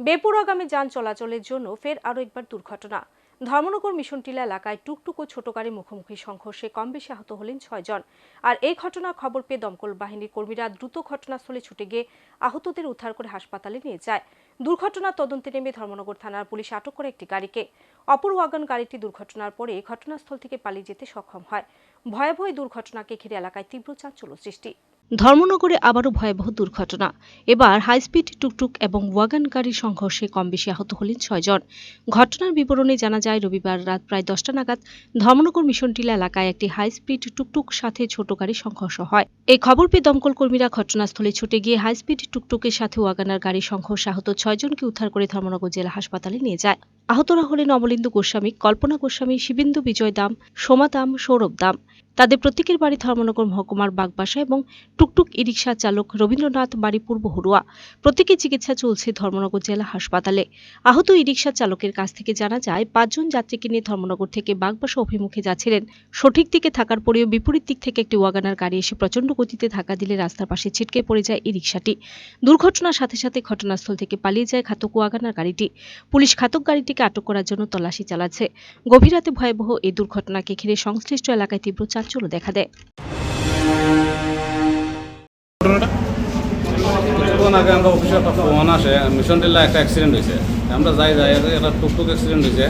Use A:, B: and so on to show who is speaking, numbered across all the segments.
A: বেপুরাগামী যান চলাচলের জন্য ফের আরও একবার দুর্ঘটনা। ধর্মনগর মিশনটিলা এলাকায় টুকটুক ছোট গাড়ি মুখোমুখি সংঘর্ষে কম বেশি আহত হলেন ছয়জন আর এই ঘটনার খবর পেয়ে দমকল বাহিনীর কর্মীরা দ্রুত ঘটনাস্থলে ছুটে গিয়ে আহতদের উদ্ধার করে হাসপাতালে নিয়ে যায়। দুর্ঘটনার তদন্তে নেমে ধর্মনগর থানার পুলিশ আটক করে একটি গাড়িকে। অপর ওয়াগন গাড়িটি দুর্ঘটনার পরে ঘটনাস্থল থেকে পালিয়ে যেতে সক্ষম হয়। ভয়াবহ দুর্ঘটনাকে ঘিরে এলাকায় তীব্র চাঞ্চল্য সৃষ্টি। ধর্মনগরে আবারও ভয়াবহ দুর্ঘটনা। এবার হাইস্পিড টুকটুক এবং ওয়াগন গাড়ির সংঘর্ষে কম বেশি আহত হলেন ছয়জন ঘটনার বিবরণে জানা যায়, রবিবার রাত প্রায় দশটা নাগাদ ধর্মনগর মিশনটিলা এলাকায় একটি হাইস্পিড টুকটুক সাথে ছোট গাড়ির সংঘর্ষ হয়। এই খবর পেয়ে দমকল কর্মীরা ঘটনাস্থলে ছুটে গিয়ে হাইস্পিড টুকটুকের সাথে ওয়াগানার গাড়ির সংঘর্ষে আহত ছয়জনকে উদ্ধার করে ধর্মনগর জেলা হাসপাতালে নিয়ে যায়। আহতরা হলেন অমলিন্দু গোস্বামী, কল্পনা গোস্বামী, শিবেন্দু বিজয় দাম, সোমা দাম, সৌরভ দাম। তাদের প্রত্যেকের বাড়ি ধর্মনগর মহকুমার বাগবাসা এবং টুকটুক ই রিক্সা চালক রবীন্দ্রনাথ বাড়ি পূর্ব হরুয়া। প্রত্যেকের চিকিৎসা চলছে ধর্মনগর জেলা হাসপাতালে। আহত ই রিক্সা চালকের কাছ থেকে জানা যায়, পাঁচজন যাত্রীকে নিয়ে ধর্মনগর থেকে বাগবাসা অভিমুখে যাচ্ছিলেন। সঠিক দিকে থাকার পরেও বিপরীত দিক থেকে একটি ওয়াগানার গাড়ি এসে প্রচণ্ড গতিতে ধাক্কা দিলে রাস্তার পাশে ছিটকে পড়ে যায় ই রিক্সাটি দুর্ঘটনার সাথে সাথে ঘটনাস্থল থেকে পালিয়ে যায় ঘাতক ওয়াগানার গাড়িটি। পুলিশ ঘাতক গাড়িটিকে আটক করার জন্য তল্লাশি চালাচ্ছে। গভীর রাতে ভয়াবহ এই দুর্ঘটনাকে ঘিরে সংশ্লিষ্ট এলাকায় তীব্র চাঞ্চল্য দেখা দেয়
B: কিছুক্ষণ আগে আমরা অফিসে একটা ফোন আসে মিশন টিলা একটা অ্যাক্সিডেন্ট হয়েছে। আমরা যাই যাই একটা টুকটুক অ্যাক্সিডেন্ট হয়েছে।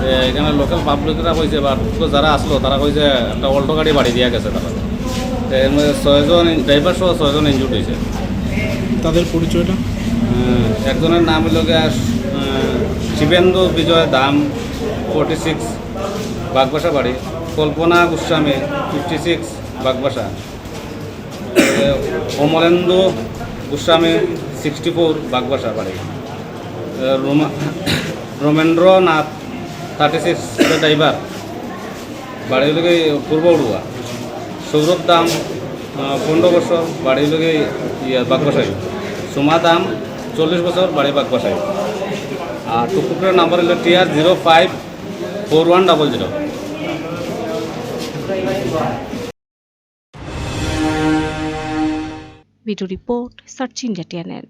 B: যে এখানে লোকাল পাবলিকরা কইছে বা টুকটুক যারা আসলো তারা কইছে একটা অল্টো গাড়ি বাড়ি দিয়া গেছে তারা। এর মধ্যে ছয়জন ড্রাইভার সহ ছয়জন ইনজুর্ড হয়েছে।
C: তাদের পরিচয়টা?
B: একজনের নাম হলো শিবেন্দু বিজয় দাম ফোরটি সিক্স বাগবাসা বাড়ি। Kalpana Goswami fifty six Bagbasa. Amalendu Goswami sixty four Bagbasa বাড়ি। রমেন্দ্রনাথ থার্টি সিক্স ড্রাইভার বাড়ি হলো পূর্ব উড়ুয়া। সৌরভ দাম পনেরো বছর বাড়ি গিয়ে ইয়ে বাগবাসাই। সুমা দাম, চল্লিশ বছর, বাড়ি বাগবাসাই। আর টুকুরের নাম্বার হলো TR zero five four one double zero
A: video report search India TNN.